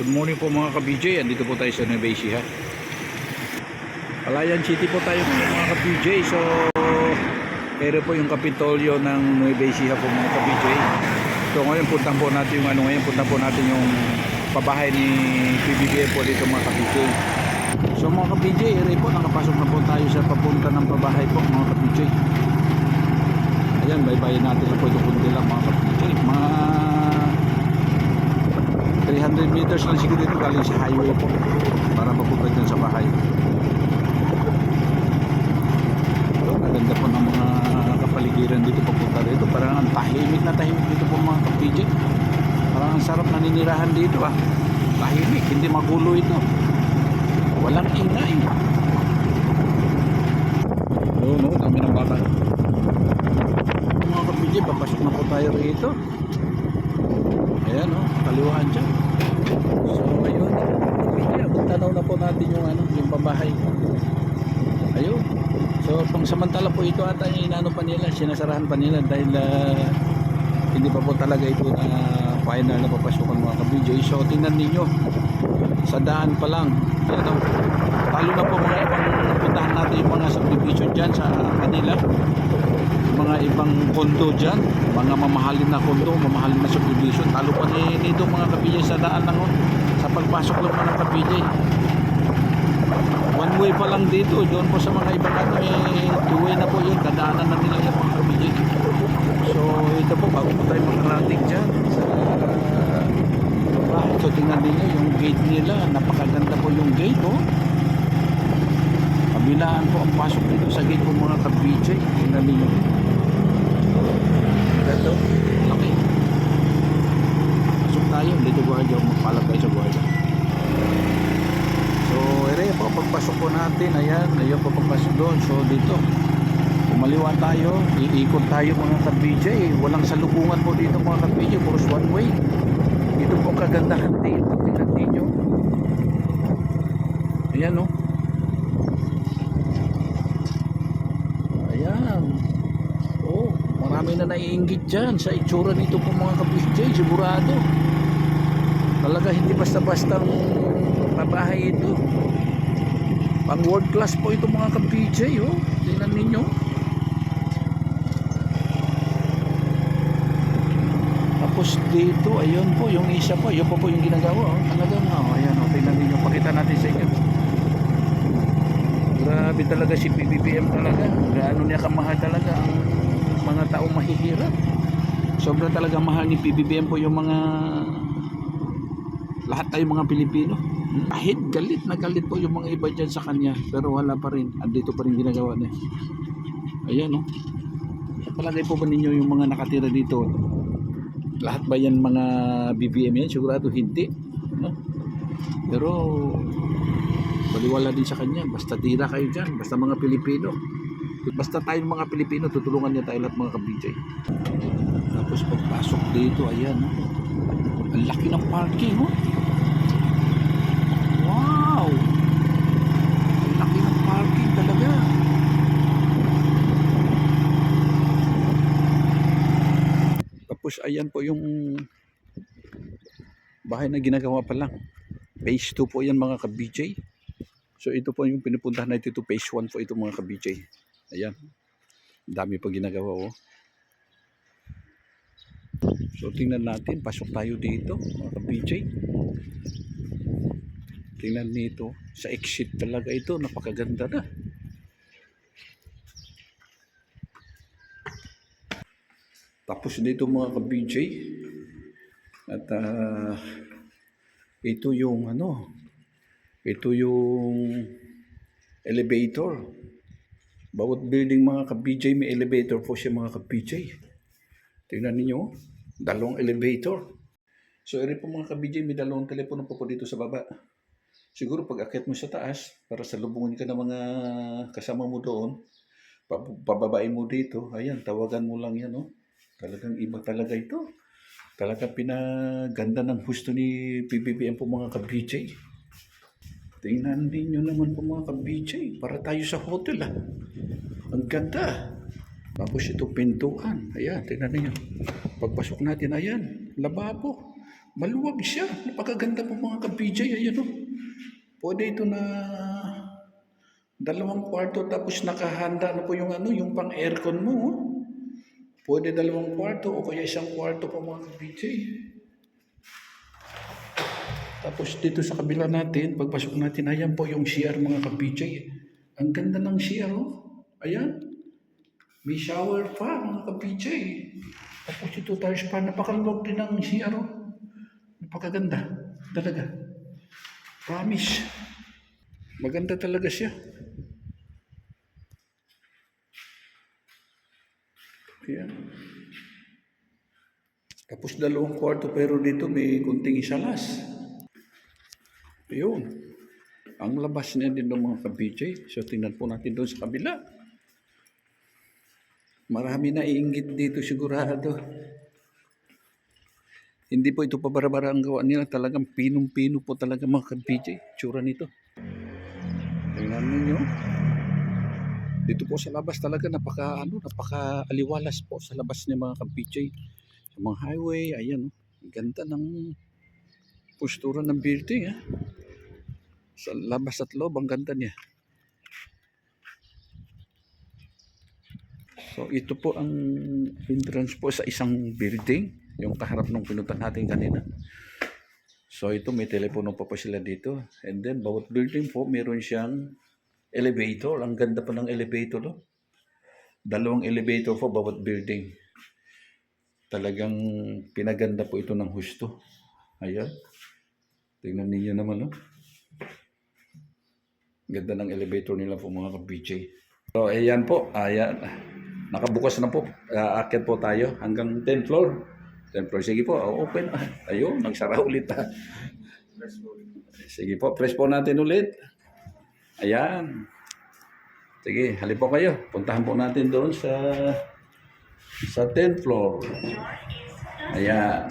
Good morning po mga ka-BJ. Andito po tayo sa Nueva Ecija. Palayan City po tayo mga ka-BJ. So, ere po yung kapitolyo ng Nueva Ecija po mga ka-BJ. So, ngayon puntan po natin yung ano ngayon. Puntan po natin yung pabahay ni PBBM po dito mga ka-BJ. So mga ka-BJ, ere po nakapasok na po tayo sa papunta ng pabahay po mga ka-BJ. Ayan, baybayin natin lang po ito kundi lang mga ka-BJ. Mga 300 meters lang siguro dito galing sa highway po para mapunta So pang po ito ata inano pa nila, sinasarahan pa nila dahil ah, hindi pa po talaga ito na final na papasukan mga ka-BJ. So tingnan ninyo, sa daan pa lang, ano, talo na po mga ibang puntahan natin yung mga subdivision dyan sa kanila mga ibang kondo dyan, mga mamahalin na kondo, mamahalin na subdivision. Talo pa ni nito mga kapilya sa daan lang oh. sa pagpasok lang ng kapilya. One way pa lang dito, doon po sa mga ibang ano eh, two way na po yun, kadaanan na nila yung mga kapilya. So ito po, bago po tayo makarating dyan sa bahay. So tingnan ninyo yung gate nila, napakaganda po yung gate oh. Kabilaan po ang pasok dito sa gate po mga ka-BJ. Tingnan ninyo. Ito, laki. Pasok tayo, dito guardia, magpalab tayo sa guardia. So, ere po, pagpasok po natin, ayan, ayan po pagpasok doon. So, dito, kumaliwa tayo, iikot tayo mga ka-BJ. Walang salubungan po dito mga ka-BJ, puro one way. Ito po kagandahan dito, tingnan ninyo. Ayan, no? Ayan. Oh, marami na naiinggit dyan sa itsura nito po mga ka-PJ, sigurado. Talaga hindi basta-basta pabahay ito. Pang world class po ito mga ka-PJ, oh. Tingnan ninyo. Tapos dito, ayun po, yung isa po, yun po po yung ginagawa, oh. Talagang, oh, ayan, oh, tingnan ninyo. Pakita natin sa inyo. Grabe talaga si PBBM talaga. Gaano niya kamahal talaga ang mga taong mahihirap. Sobrang talaga mahal ni PBBM po yung mga lahat tayo mga Pilipino. Kahit galit na galit po yung mga iba dyan sa kanya. Pero wala pa rin. Andito pa rin ginagawa niya. Ayan no. Palagay po ba ninyo yung mga nakatira dito? Lahat ba yan mga BBM yan? Sigurado hindi. No? Pero baliwala din sa kanya. Basta tira kayo dyan. Basta mga Pilipino. Basta tayong mga Pilipino, tutulungan niya tayo lahat mga ka-BJ. Tapos pagpasok dito, ayan. Ang laki ng parking, oh. Wow! Ang laki ng parking talaga. Tapos ayan po yung bahay na ginagawa pa lang. Phase 2 po yan mga ka-BJ. So ito po yung pinupuntahan natin ito. Phase 1 po ito mga ka-BJ. Ayan. Dami pa ginagawa oh. So tingnan natin. Pasok tayo dito mga ka-BJ. Tingnan nito. Sa exit talaga ito. Napakaganda na. Tapos dito mga ka-BJ. At ah, ito yung ano, ito yung elevator. Bawat building mga ka-BJ may elevator po siya mga ka-BJ. Tingnan ninyo, dalawang elevator. So eri po mga ka-BJ may dalawang telepono po po dito sa baba. Siguro pag akyat mo sa taas, para salubungin ka ng mga kasama mo doon, pa- pababain mo dito, ayan, tawagan mo lang yan, no? Talagang iba talaga ito. Talagang pinaganda ng gusto ni PBBM po mga ka-BJ. Tingnan ninyo naman po mga ka-BJ. Para tayo sa hotel ah. Ang ganda. Tapos ito pintuan. Ayan, tingnan ninyo. Pagpasok natin, ayan, lababo. Maluwag siya. Napakaganda po mga ka-BJ. Ayan o. Pwede ito na dalawang kwarto tapos nakahanda na po yung ano, yung pang aircon mo. oh. Pwede dalawang kwarto o kaya isang kwarto po mga ka-BJ. Tapos dito sa kabila natin, pagpasok natin, ayan po yung CR mga ka-BJ. Ang ganda ng CR oh. Ayan. May shower pa mga ka-BJ. Tapos ito tayo pa, napakaluwag din ng CR oh. Napakaganda. Talaga. Promise. Maganda talaga siya. Ayan. Tapos dalawang kwarto pero dito may kunting isalas. Ayun. Ang labas niya din ng mga ka-BJ. So tingnan po natin doon sa kabila. Marami na iinggit dito sigurado. Hindi po ito pabara-bara ang gawa nila. Talagang pinong-pino po talaga mga ka-BJ. Tsura nito. Tingnan ninyo. Dito po sa labas talaga napaka ano, napaka aliwalas po sa labas ni mga ka-BJ. Sa mga highway, ayan. oh. Ganda ng postura ng building. Ah. Sa labas at loob, ang ganda niya. So ito po ang entrance po sa isang building, yung kaharap ng pinuntan natin kanina. So ito may telepono pa po sila dito. And then bawat building po meron siyang elevator. Ang ganda pa ng elevator. No? Dalawang elevator po bawat building. Talagang pinaganda po ito ng husto. Ayan. Tingnan ninyo naman. No? Ganda ng elevator nila po mga ka-BJ. So ayan po. Ayan. Nakabukas na po. Aakyat po tayo hanggang 10th floor. 10th floor. Sige po. Open. Ayun. Nagsara ulit. Sige po. Press po natin ulit. Ayan. Sige. Halip po kayo. Puntahan po natin doon sa sa 10th floor. Ayan.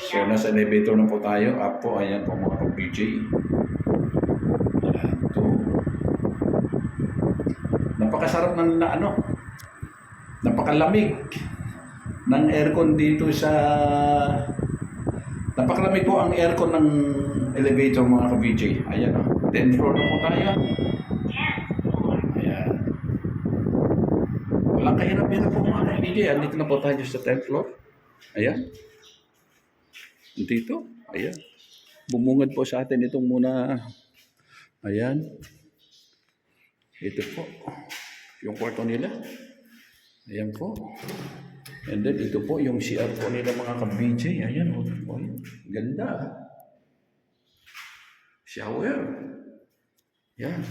So, nasa elevator na po tayo. Up po. Ayan po mga ka-BJ. Ayan. Napakasarap ng na, ano, napakalamig ng aircon dito sa napakalamig po ang aircon ng elevator mga ka-BJ. Ayan o. 10th floor na po tayo. Ayan. Walang kahirap-hirap po mga ka-BJ. Andito na po tayo sa 10th floor. Ayan. Dito. Ayan. Bumungad po sa atin itong muna. Ayan. Ito po. Yung kwarto nila. Ayan po. And then ito po yung CR po nila mga ka-BJ. Ayan. Oh. Oy, Ganda. Shower. Yan.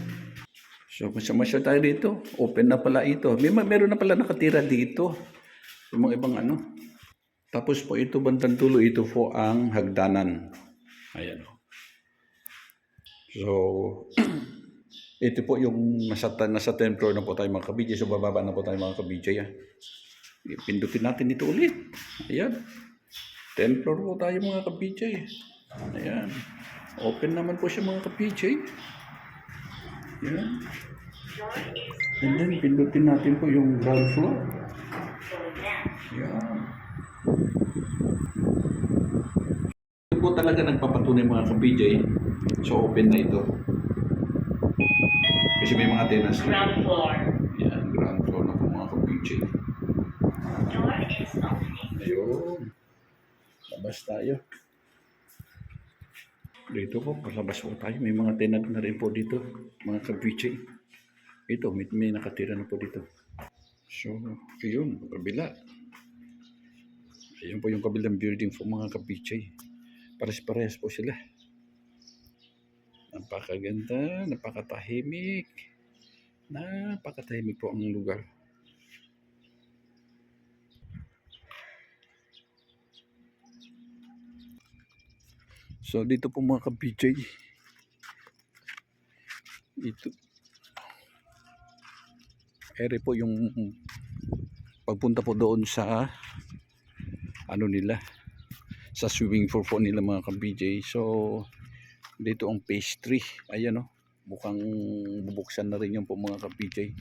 So masya tayo dito. Open na pala ito. May ma- meron na pala nakatira dito. Yung mga ibang ano. Tapos po ito bandang tulo ito po ang hagdanan. Ayan. So, ito po yung nasa, nasa 10th floor na po tayo mga kabidya. So, bababa na po tayo mga kabidya. Yan. Pindutin natin ito ulit. Ayan. 10th floor po tayo mga kabidya. Ayan. Open naman po siya mga kabidya. Ayan. And then, pindutin natin po yung ground floor. Ayan. Ito po talaga nagpapatunay mga ka-BJ. So open na ito. Kasi may mga tenants na. Ground floor. Yan, ground floor na po mga ka-BJ. Door is opening. Ayun. Labas tayo. Dito po, palabas po tayo. May mga tenant na rin po dito. Mga ka-BJ. Ito, may, may nakatira na po dito. So, ayun, kabila. Ayun po yung kabilang building po mga ka-BJ. Pares-parehas po sila. Napakaganda, napakatahimik. Napakatahimik po ang lugar. So dito po mga ka-BJ. Ito. Ere po yung pagpunta po doon sa ano nila sa swimming pool po nila mga ka-BJ. So dito ang 3. Ayan o. Mukhang bubuksan na rin yung po mga ka-BJ.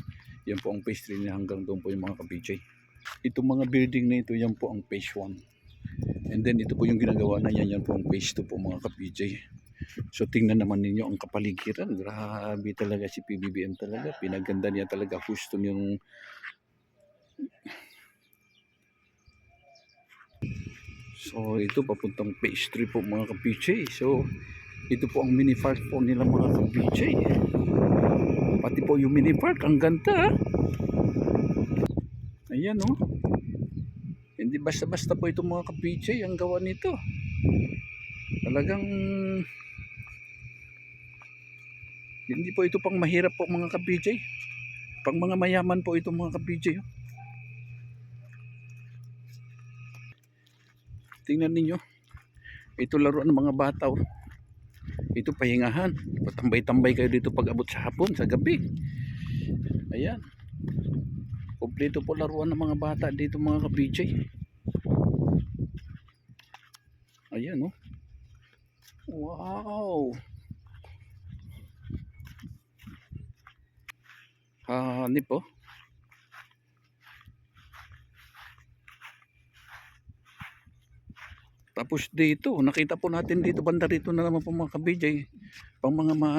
Yan po ang 3 niya hanggang doon po yung mga ka-BJ. Itong mga building na ito, yan po ang phase 1. And then ito po yung ginagawa na yan, yan po ang phase 2 po mga ka-PJ. So tingnan naman ninyo ang kapaligiran. Grabe talaga si PBBM talaga. Pinaganda niya talaga. Gusto niyong So ito papuntang phase 3 po mga ka-PJ. So ito po ang mini park po nila mga ka-PJ. Pati po yung mini park. Ang ganda. Ayan oh. Hindi basta-basta po ito mga ka-PJ ang gawa nito. Talagang hindi po ito pang mahirap po mga ka-PJ. Pang mga mayaman po ito mga ka-PJ. Tingnan ninyo. Ito laruan ng mga bata. Oh. Ito pahingahan. Patambay-tambay kayo dito pag abot sa hapon, sa gabi. Ayan. Kompleto po laruan ng mga bata dito mga ka-PJ. Ayan oh. Wow. Hanip oh. Tapos dito, nakita po natin dito banda rito na naman po mga ka-BJ. Pang mga ma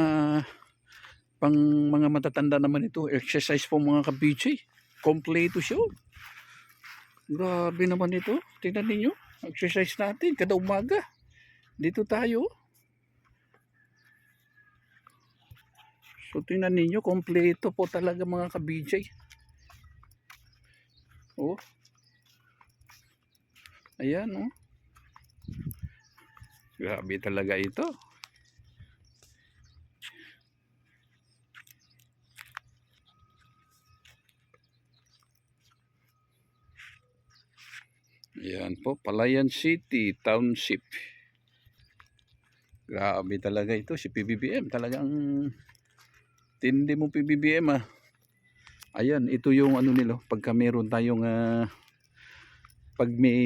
pang mga matatanda naman ito, exercise po mga ka-BJ. Kompleto siya. oh. Grabe naman ito. Tingnan ninyo. Exercise natin kada umaga. Dito tayo. So tingnan ninyo, kompleto po talaga mga ka-BJ. Oh. Ayan oh. Grabe talaga ito. Yan po, Palayan City Township. Grabe talaga ito si PBBM. Talagang tindi mo PBBM ah. Ayan, ito yung ano nila. Pagka meron tayong ah, pag may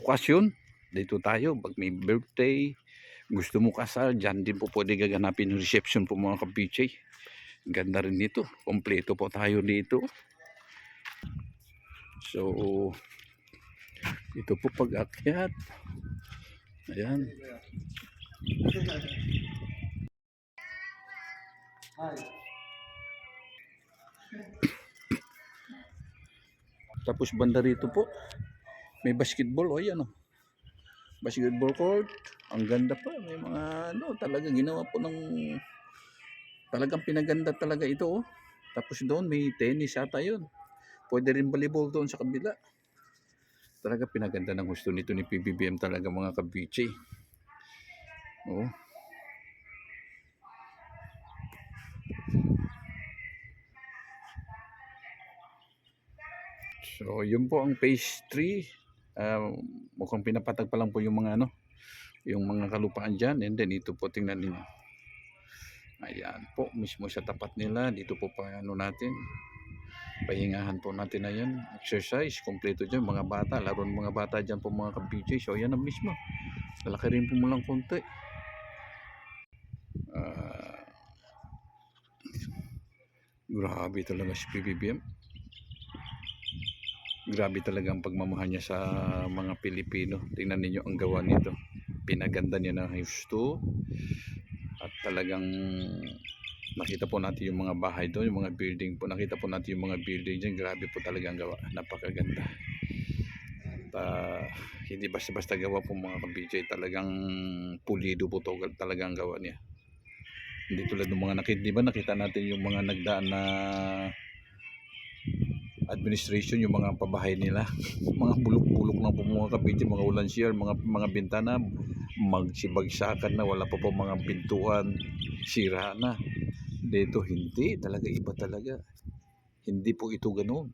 okasyon, dito tayo. Pag may birthday, gusto mo kasal, dyan din po pwede gaganapin yung reception po mga ka-PJ. Ganda rin nito. Kompleto po tayo dito. So, ito po pag-akyat. Ayan. Tapos banda rito po, may basketball. O yan o. Basketball court. Ang ganda pa. May mga ano, talaga ginawa po ng talagang pinaganda talaga ito oh. Tapos doon may tennis ata yun. Pwede rin volleyball doon sa kabila. Talaga pinaganda ng gusto nito ni PBBM talaga mga ka-BJ. Oh. So, yun po ang phase 3. Uh, mukhang pinapatag pa lang po yung mga ano, yung mga kalupaan dyan. And then, ito po, tingnan ninyo. Ayan po, mismo sa tapat nila. Dito po pa ano natin. Pahingahan po natin na yan. Exercise, kompleto dyan. Mga bata, laro mga bata dyan po mga ka-BJ. So, yan ang mismo. Lalaki rin po mo lang konti. Ah, grabe talaga si PBBM. Grabe talaga ang pagmamahal niya sa mga Pilipino. Tingnan ninyo ang gawa nito. Pinaganda niya ng husto. At talagang nakita po natin yung mga bahay doon, yung mga building po. Nakita po natin yung mga building dyan. Grabe po talaga ang gawa. Napakaganda. At ah, hindi basta-basta gawa po mga ka-BJ. Talagang pulido po to, talaga ang gawa niya. Hindi tulad ng mga nakita, di ba nakita natin yung mga nagdaan na administration yung mga pabahay nila mga bulok-bulok na po mga kabiti mga ulan share mga mga bintana magsibagsakan na wala pa po mga pintuan sira na dito hindi talaga iba talaga hindi po ito ganoon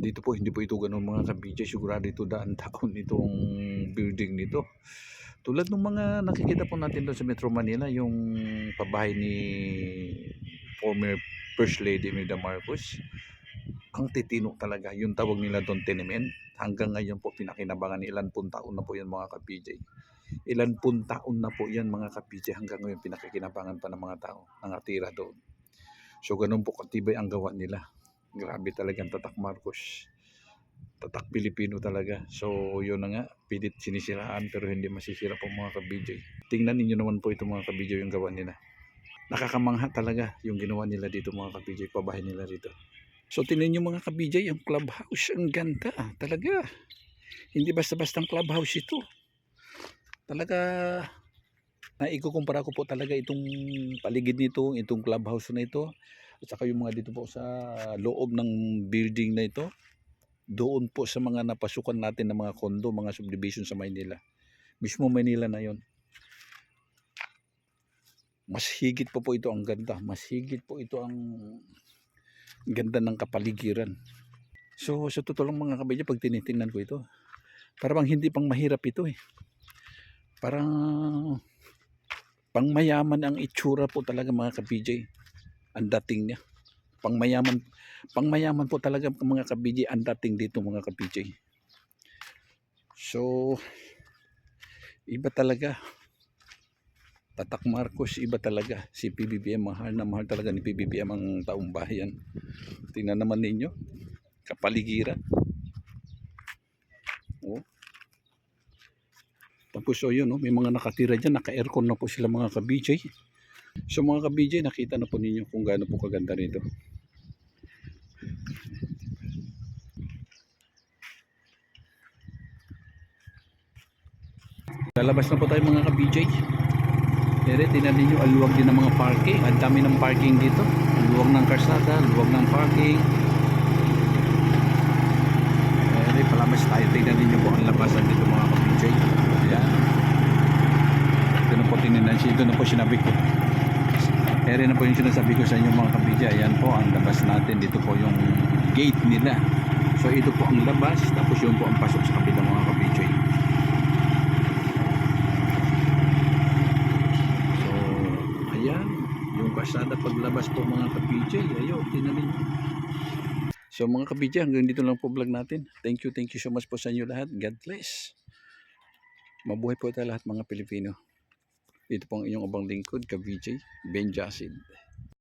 dito po hindi po ito ganoon mga kabidya sigurado ito daan taon itong building nito tulad ng mga nakikita po natin doon sa Metro Manila yung pabahay ni former First Lady Imelda Marcos ang titino talaga. Yung tawag nila doon tenement. Hanggang ngayon po pinakinabangan ilan pun taon na po yan mga ka-PJ. Ilan pun taon na po yan mga ka-PJ hanggang ngayon pinakikinabangan pa ng mga tao nangatira doon. So ganun po katibay ang gawa nila. Grabe talagang tatak Marcos. tatak Pilipino talaga. So yun na nga, pilit sinisiraan pero hindi masisira po mga ka-BJ. Tingnan ninyo naman po ito mga ka-BJ yung gawa nila. Nakakamangha talaga yung ginawa nila dito mga ka-BJ, pabahay nila dito. So tingnan nyo mga ka-BJ, yung clubhouse, ang ganda talaga. Hindi basta-bastang clubhouse ito. Talaga, naikukumpara ko po talaga itong paligid nito, itong clubhouse na ito, at saka yung mga dito po sa loob ng building na ito, doon po sa mga napasukan natin ng mga kondo, mga subdivision sa Maynila. Mismo Maynila na yon. Mas higit po po ito ang ganda. Mas higit po ito ang ganda ng kapaligiran. So, sa totoo lang mga kabidya, pag tinitingnan ko ito, parang hindi pang mahirap ito eh. Parang pang mayaman ang itsura po talaga mga ka-BJ. Ang dating niya. Pang mayaman, pang mayaman po talaga mga ka-BJ ang dating dito mga ka-BJ. So, iba talaga. Tatak Marcos, iba talaga. Si PBBM, mahal na mahal talaga ni PBBM ang taong bayan. Tingnan naman ninyo. Kapaligiran. Oh. Tapos so yun, no, may mga nakatira dyan, naka-aircon na po sila mga ka-BJ. So mga ka-BJ, nakita na po ninyo kung gaano po kaganda nito. Lalabas na po tayo mga ka-BJ. Pero tingnan ninyo, aluwag din ng mga parking. Ang dami ng parking dito. Luwag ng karsada, luwag ng parking. Pero palabas tayo. Tingnan ninyo po ang labasan dito mga ka-BJ. Ayan. Ito na po tingnan. Ito na po sinabi ko. Ere na po yung sinasabi ko sa inyo mga kabidya. Ayan po ang labas natin. Dito po yung gate nila. So ito po ang labas. Tapos yun po ang pasok sa kabila mga kabidya. So ayan. Yung kasada paglabas po mga kabidya. Ayo, tinan ninyo. So mga kabidya, hanggang dito lang po vlog natin. Thank you, thank you so much po sa inyo lahat. God bless. Mabuhay po tayo lahat mga Pilipino. Ito po ang inyong abang lingkod, ka-VJ, Ben Jasid.